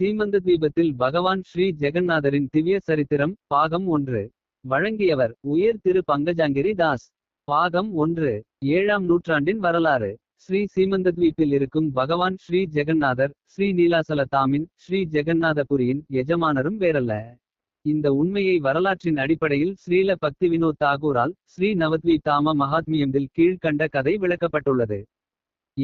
சீமந்தத்வீபத்தில் பகவான் ஸ்ரீ ஜெகந்நாதரின் திவ்ய சரித்திரம் பாகம் ஒன்று. வழங்கியவர் உயர் திரு பங்கஜாங்கிரி தாஸ். பாகம் ஒன்று ஏழாம் நூற்றாண்டின் வரலாறு. ஸ்ரீ சீமந்தத்வீப்பில் இருக்கும் பகவான் ஸ்ரீ ஜெகநாதர் ஸ்ரீ நீலாசல தாமின் ஸ்ரீ ஜெகநாதபுரியின் எஜமானரும் வேறல்ல. இந்த உண்மையை வரலாற்றின் அடிப்படையில் ஸ்ரீல பக்தி வினோத் தாகூரால் ஸ்ரீ நவத்வி தாம மகாத்மியத்தில் கீழ்க்கண்ட கதை விளக்கப்பட்டுள்ளது.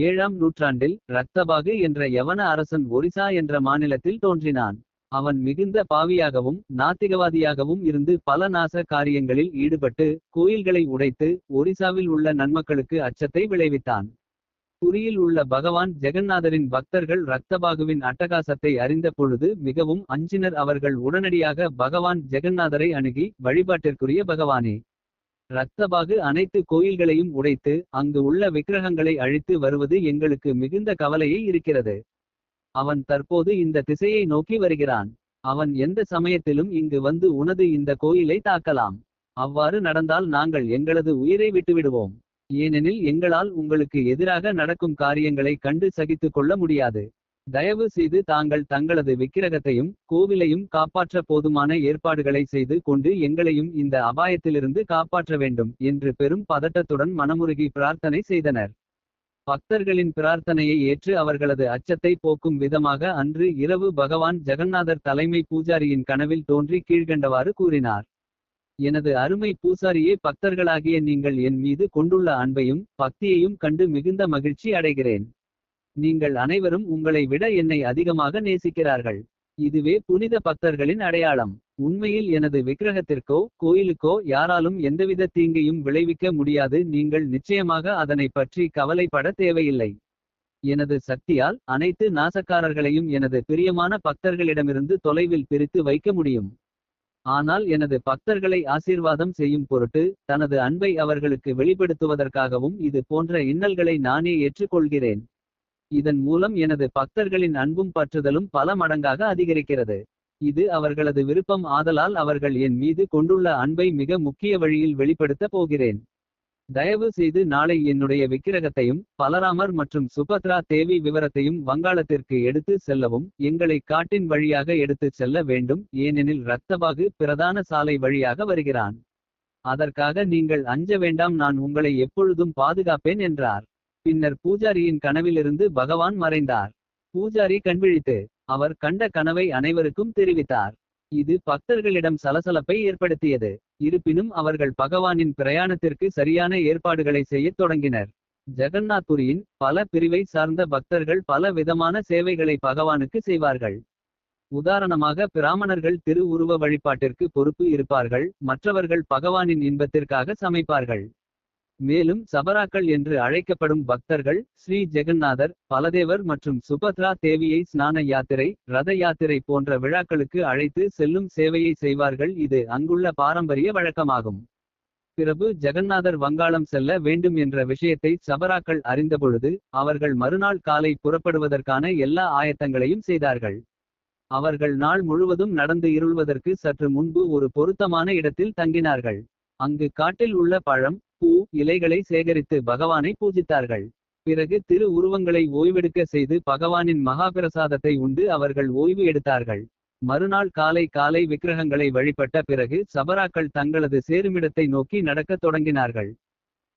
ஏழாம் நூற்றாண்டில் ரக்தபாகு என்ற யவன அரசன் ஒரிசா என்ற மாநிலத்தில் தோன்றினான். அவன் மிகுந்த பாவியாகவும் நாத்திகவாதியாகவும் இருந்து பல நாச காரியங்களில் ஈடுபட்டு கோயில்களை உடைத்து ஒரிசாவில் உள்ள நன்மக்களுக்கு அச்சத்தை விளைவித்தான். புரியில் உள்ள பகவான் ஜெகநாதரின் பக்தர்கள் ரக்தபாகுவின் அட்டகாசத்தை அறிந்த பொழுது மிகவும் அஞ்சினர் அவர்கள் உடனடியாக பகவான் ஜெகநாதரை அணுகி வழிபாட்டிற்குரிய பகவானே. ரத்தபாகு அனைத்து கோயில்களையும் உடைத்து அங்கு உள்ள விக்கிரகங்களை அழித்து வருவது எங்களுக்கு மிகுந்த கவலையை இருக்கிறது. அவன் தற்போது இந்த திசையை நோக்கி வருகிறான். அவன் எந்த சமயத்திலும் இங்கு வந்து உனது இந்த கோயிலை தாக்கலாம். அவ்வாறு நடந்தால் நாங்கள் எங்களது உயிரை விட்டுவிடுவோம். ஏனெனில் எங்களால் உங்களுக்கு எதிராக நடக்கும் காரியங்களை கண்டு சகித்து கொள்ள முடியாது. தயவு செய்து தாங்கள் தங்களது விக்கிரகத்தையும் கோவிலையும் காப்பாற்ற போதுமான ஏற்பாடுகளை செய்து கொண்டு எங்களையும் இந்த அபாயத்திலிருந்து காப்பாற்ற வேண்டும் என்று பெரும் பதட்டத்துடன் மனமுருகி பிரார்த்தனை செய்தனர். பக்தர்களின் பிரார்த்தனையை ஏற்று அவர்களது அச்சத்தை போக்கும் விதமாக அன்று இரவு பகவான் ஜெகநாதர் தலைமை பூஜாரியின் கனவில் தோன்றி கீழ்கண்டவாறு கூறினார். எனது அருமை பூசாரியே பக்தர்களாகிய நீங்கள் என் மீது கொண்டுள்ள அன்பையும் பக்தியையும் கண்டு மிகுந்த மகிழ்ச்சி அடைகிறேன். நீங்கள் அனைவரும் உங்களை விட என்னை அதிகமாக நேசிக்கிறார்கள். இதுவே புனித பக்தர்களின் அடையாளம். உண்மையில் எனது விக்கிரகத்திற்கோ கோயிலுக்கோ யாராலும் எந்தவித தீங்கையும் விளைவிக்க முடியாது. நீங்கள் நிச்சயமாக அதனை பற்றி கவலைப்பட தேவையில்லை. எனது சக்தியால் அனைத்து நாசக்காரர்களையும் எனது பிரியமான பக்தர்களிடமிருந்து தொலைவில் பிரித்து வைக்க முடியும். ஆனால் எனது பக்தர்களை ஆசீர்வாதம் செய்யும் பொருட்டு தனது அன்பை அவர்களுக்கு வெளிப்படுத்துவதற்காகவும் இது போன்ற இன்னல்களை நானே ஏற்றுக்கொள்கிறேன். இதன் மூலம் எனது பக்தர்களின் அன்பும் பற்றுதலும் பல மடங்காக அதிகரிக்கிறது. இது அவர்களது விருப்பம் ஆதலால் அவர்கள் என் மீது கொண்டுள்ள அன்பை மிக முக்கிய வழியில் வெளிப்படுத்த போகிறேன். தயவு செய்து நாளை என்னுடைய விக்கிரகத்தையும் பலராமர் மற்றும் சுபத்ரா தேவி விவரத்தையும் வங்காளத்திற்கு எடுத்து செல்லவும் எங்களை காட்டின் வழியாக எடுத்து செல்ல வேண்டும் ஏனெனில் இரத்தபாகு பிரதான சாலை வழியாக வருகிறான். அதற்காக நீங்கள் அஞ்ச வேண்டாம் நான் உங்களை எப்பொழுதும் பாதுகாப்பேன் என்றார். பின்னர் பூஜாரியின் கனவிலிருந்து பகவான் மறைந்தார். பூஜாரி கண்விழித்து அவர் கண்ட கனவை அனைவருக்கும் தெரிவித்தார். இது பக்தர்களிடம் சலசலப்பை ஏற்படுத்தியது. இருப்பினும் அவர்கள் பகவானின் பிரயாணத்திற்கு சரியான ஏற்பாடுகளை செய்யத் தொடங்கினர். ஜெகந்நாத்புரியின் பல பிரிவை சார்ந்த பக்தர்கள் பல விதமான சேவைகளை பகவானுக்கு செய்வார்கள். உதாரணமாக பிராமணர்கள் திரு உருவ வழிபாட்டிற்கு பொறுப்பு இருப்பார்கள். மற்றவர்கள் பகவானின் இன்பத்திற்காக சமைப்பார்கள். மேலும் சபராக்கள் என்று அழைக்கப்படும் பக்தர்கள் ஸ்ரீ ஜெகநாதர் பலதேவர் மற்றும் சுபத்ரா தேவியை ஸ்நான யாத்திரை ரத யாத்திரை போன்ற விழாக்களுக்கு அழைத்து செல்லும் சேவையை செய்வார்கள். இது அங்குள்ள பாரம்பரிய வழக்கமாகும். பிரபு ஜெகநாதர் வங்காளம் செல்ல வேண்டும் என்ற விஷயத்தை சபராக்கள் அறிந்தபொழுது அவர்கள் மறுநாள் காலை புறப்படுவதற்கான எல்லா ஆயத்தங்களையும் செய்தார்கள். அவர்கள் நாள் முழுவதும் நடந்து இருள்வதற்கு சற்று முன்பு ஒரு பொருத்தமான இடத்தில் தங்கினார்கள். அங்கு காட்டில் உள்ள பழம் பூ இலைகளை சேகரித்து பகவானை பூஜித்தார்கள். பிறகு திரு உருவங்களை ஓய்வெடுக்க செய்து பகவானின் மகாபிரசாதத்தை உண்டு அவர்கள் ஓய்வு எடுத்தார்கள். மறுநாள் காலை காலை விக்கிரகங்களை வழிபட்ட பிறகு சபராக்கள் தங்களது சேருமிடத்தை நோக்கி நடக்கத் தொடங்கினார்கள்.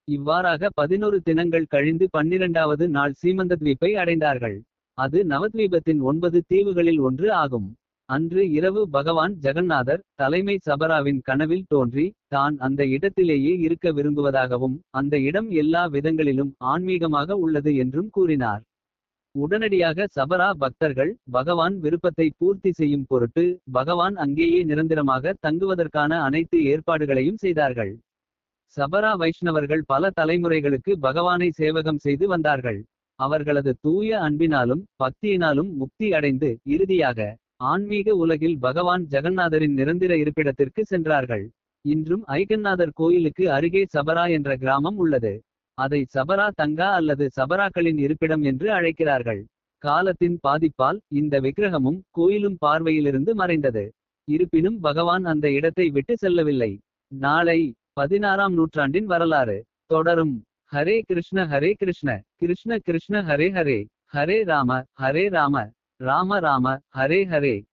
இவ்வாறாக பதினொரு தினங்கள் கழிந்து பன்னிரண்டாவது நாள் சீமந்தத்வீப்பை அடைந்தார்கள். அது நவத்வீபத்தின் ஒன்பது தீவுகளில் ஒன்று ஆகும். அன்று இரவு பகவான் ஜெகநாதர் தலைமை சபராவின் கனவில் தோன்றி தான் அந்த இடத்திலேயே இருக்க விரும்புவதாகவும் அந்த இடம் எல்லா விதங்களிலும் ஆன்மீகமாக உள்ளது என்றும் கூறினார். உடனடியாக சபரா பக்தர்கள் பகவான் விருப்பத்தை பூர்த்தி செய்யும் பொருட்டு பகவான் அங்கேயே நிரந்தரமாக தங்குவதற்கான அனைத்து ஏற்பாடுகளையும் செய்தார்கள். சபரா வைஷ்ணவர்கள் பல தலைமுறைகளுக்கு பகவானை சேவகம் செய்து வந்தார்கள். அவர்களது தூய அன்பினாலும் பக்தியினாலும் முக்தி அடைந்து இறுதியாக ஆன்மீக உலகில் பகவான் ஜெகநாதரின் நிரந்தர இருப்பிடத்திற்கு சென்றார்கள். இன்றும் ஐகநாதர் கோயிலுக்கு அருகே சபரா என்ற கிராமம் உள்ளது. அதை சபரா தங்கா அல்லது சபராக்களின் இருப்பிடம் என்று அழைக்கிறார்கள். காலத்தின் பாதிப்பால் இந்த விக்கிரகமும் கோயிலும் பார்வையிலிருந்து மறைந்தது. இருப்பினும் பகவான் அந்த இடத்தை விட்டு செல்லவில்லை. நாளை பதினாறாம் நூற்றாண்டின் வரலாறு. தொடரும். ஹரே கிருஷ்ண ஹரே கிருஷ்ண. கிருஷ்ண கிருஷ்ண ஹரே ஹரே. ஹரே ராம ஹரே ராம. ராம ராம ஹரே ஹரே.